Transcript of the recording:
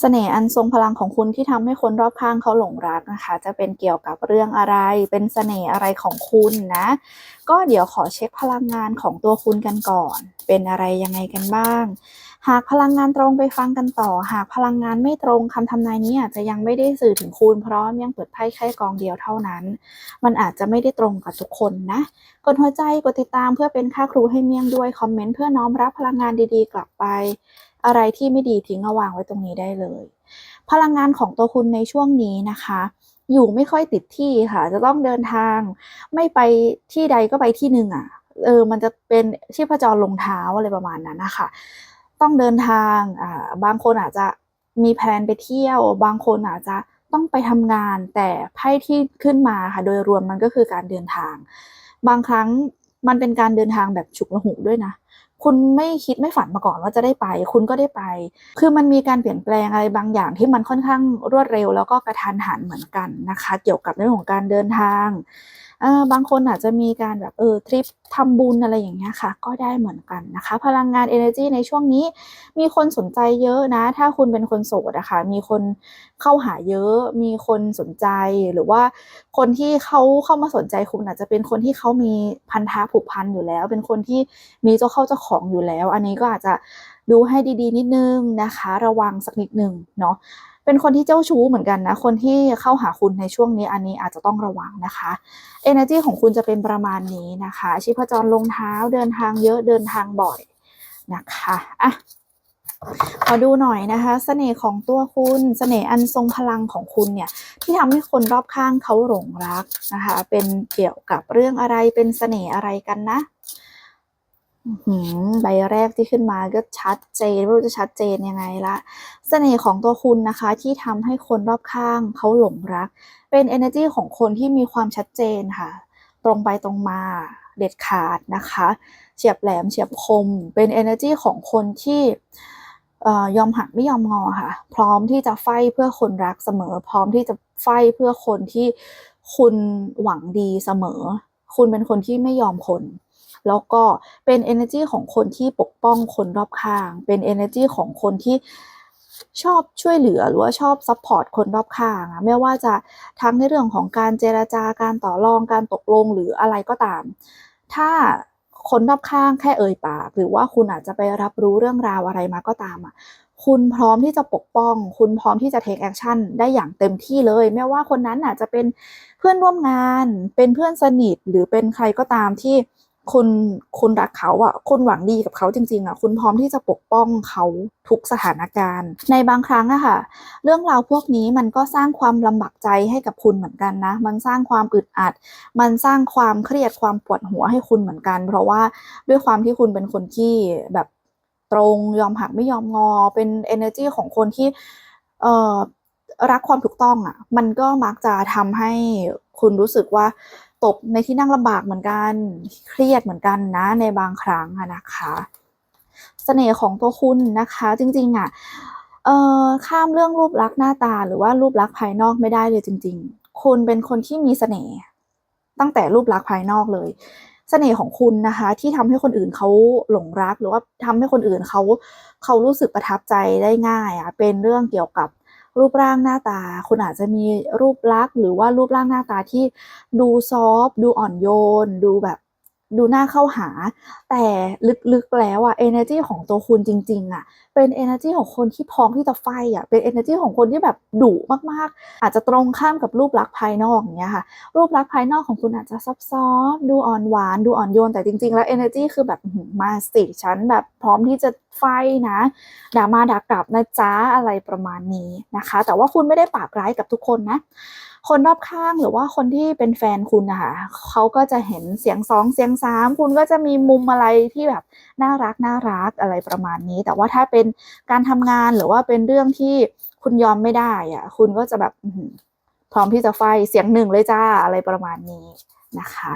เสน่ห์อันทรงพลังของคุณที่ทำให้คนรอบข้างเขาหลงรักนะคะ จะเป็นเกี่ยวกับเรื่องอะไร เป็นเสน่ห์อะไรของคุณนะ ก็เดี๋ยวขอเช็คพลังงานของตัวคุณกันก่อน เป็นอะไรยังไงกันบ้าง หากพลังงานตรงไปฟังกันต่อ หากพลังงานไม่ตรงคำทำนายนี้อาจจะยังไม่ได้สื่อถึงคุณ เพราะยังเปิดไพ่แค่กองเดียวเท่านั้น มันอาจจะไม่ได้ตรงกับทุกคนนะ กดหัวใจ กดติดตามเพื่อเป็นค่าครูให้เมี่ยงด้วย คอมเมนต์เพื่อน้อมรับพลังงานดีๆ กลับไป อะไรที่ไม่ดีทิ้งเอาวางไว้ตรงนี้ได้เลย พลังงานของตัวคุณในช่วงนี้นะคะ อยู่ไม่ค่อยติดที่ค่ะ จะต้องเดินทาง ไม่ไปที่ใดก็ไปที่หนึ่งอะเออมันจะเป็นชีพจรลงเท้าอะไรประมาณนั้นนะคะต้องเดินทางอ่าบางคนอาจจะมีแพลนไปเที่ยว บางคนอาจจะต้องไปทำงาน แต่ไพ่ที่ขึ้นมาค่ะ โดยรวมมันก็คือการเดินทาง บางครั้งมันเป็นการเดินทางแบบฉุกละหุกด้วยนะ คุณไม่คิดไม่ฝันมาก่อนว่าจะได้ไป คุณก็ได้ไป คือมันมีการเปลี่ยนแปลงอะไรบางอย่างที่มันค่อนข้างรวดเร็ว แล้วก็กระทันหันเหมือนกันนะคะ เกี่ยวกับเรื่องของการเดินทางบางคนอาจจะมีการแบบเออทริปทำบุญอะไรอย่างเงี้ยค่ะ ก็ได้เหมือนกันนะคะ พลังงาน energy ในช่วงนี้มีคนสนใจเยอะนะ ถ้าคุณเป็นคนโสดอะคะมีคนเข้าหาเยอะ มีคนสนใจหรือว่าคนที่เขาเข้ามาสนใจคุณอาจจะเป็นคนที่เขามีพันธะผูกพันอยู่แล้ว เป็นคนที่มีเจ้าเข้าเจ้าของอยู่แล้ว อันนี้ก็อาจจะดูให้ดีๆ นิดนึงนะคะ ระวังสักนิดนึงเนาะ เป็นคนที่เจ้าชู้เหมือนกันนะ คนที่เข้าหาคุณในช่วงนี้อันนี้อาจจะต้องระวังนะคะ energy ของคุณจะเป็นประมาณนี้นะคะ ชีพจรลงเท้าเดินทางเยอะเดินทางบ่อยนะคะอะขอดูหน่อยนะคะเสน่ห์ของตัวคุณเสน่ห์อันทรงพลังของคุณเนี่ยที่ทำให้คนรอบข้างเขาหลงรักนะคะ เป็นเกี่ยวกับเรื่องอะไรเป็นเสน่ห์อะไรกันนะ ใบแรกที่ขึ้นมาก็ชัดเจนไม่รู้จะชัดเจนยังไงละเสน่ห์ของตัวคุณนะคะที่ทำให้คนรอบข้างเขาหลงรัก เป็น energy ของคนที่มีความชัดเจนค่ะ ตรงไปตรงมาเด็ดขาดนะคะ เฉียบแหลมเฉียบคม เป็น energy ของคนที่ยอมหักไม่ยอมงอค่ะ พร้อมที่จะไฟเพื่อคนรักเสมอ พร้อมที่จะไฟเพื่อคนที่คุณหวังดีเสมอ คุณเป็นคนที่ไม่ยอมคน แล้วก็เป็น energy ของคนที่ปกป้องคนรอบข้าง เป็น energy ของคนที่ชอบช่วยเหลือหรือว่าชอบซัพพอร์ตคนรอบข้างอะไม่ว่าจะทั้งในเรื่องของการเจรจาการต่อรองการตกลงหรืออะไรก็ตาม ถ้าคนรอบข้างแค่เอ่ยปาก หรือว่าคุณอาจจะไปรับรู้เรื่องราวอะไรมาก็ตามอะคุณพร้อมที่จะปกป้อง คุณพร้อมที่จะ take action ได้อย่างเต็มที่เลย ไม่ว่าคนนั้นอาจจะเป็นเพื่อนร่วมงาน เป็นเพื่อนสนิทหรือเป็นใครก็ตามที่ คุณคุณรักเขาอะคุณหวังดีกับเขาจริงๆอะคุณพร้อมที่จะปกป้องเขาทุกสถานการณ์ ในบางครั้งอะค่ะ เรื่องราวพวกนี้มันก็สร้างความลำบากใจให้กับคุณเหมือนกันนะ มันสร้างความอึดอัด มันสร้างความเครียดความปวดหัวให้คุณเหมือนกัน เพราะว่าด้วยความที่คุณเป็นคนที่แบบตรงยอมหักไม่ยอมงอ เป็น energy ของคนที่เอ่อรักความถูกต้องอะ่ะ มันก็มักจะทำให้คุณรู้สึกว่า ตกในที่นั่งลำบากเหมือนกัน เครียดเหมือนกันนะในบางครั้งนะคะเสน่ห์ของตัวคุณนะคะ จริงๆอะเอ่อข้ามเรื่องรูปลักษณ์หน้าตาหรือว่ารูปลักษณ์ภายนอกไม่ได้เลยจริง ๆ คุณเป็นคนที่มีเสน่ห์ตั้งแต่รูปลักษณ์ภายนอกเลยเสน่ห์ของคุณนะคะ ที่ทำให้คนอื่นเขาหลงรัก หรือว่าทำให้คนอื่นเขาเขารู้สึกประทับใจได้ง่ายอะเป็นเรื่องเกี่ยวกับ รูปร่างหน้าตา คุณอาจจะมีรูปลักษณ์หรือว่ารูปร่างหน้าตาที่ดูซอฟดูอ่อนโยน ดูแบบ ดูน่าเข้าหา แต่ลึกๆแล้วอะ energy ของตัวคุณจริง ๆอะเป็น energy ของคนที่พร้อมที่จะไฟอะเป็น energy ของคนที่แบบดุมากๆ อาจจะตรงข้ามกับรูปลักษณ์ภายนอกอย่างเงี้ยค่ะ รูปลักษณ์ภายนอกของคุณอาจจะซับซ้อนดูอ่อนหวาน ดูอ่อนโยน แต่จริง ๆ แล้ว energy คือแบบมาสิฉันแบบพร้อมที่จะไฟนะด่ามาด่ากลับนะจ้าอะไรประมาณนี้นะคะ แต่ว่าคุณไม่ได้ปากร้ายกับทุกคนนะ คนรอบข้างหรือว่าคนที่เป็นแฟนคุณนะคะเขาก็จะเห็นเสียงสองเสียงสามคุณก็จะมีมุมอะไรที่แบบน่ารักน่ารักอะไรประมาณนี้ แต่ว่าถ้าเป็นการทำงานหรือว่าเป็นเรื่องที่คุณยอมไม่ได้อะคุณก็จะแบบพร้อมที่จะไฟเสียงหนึ่งเลยจ้าอะไรประมาณนี้นะคะ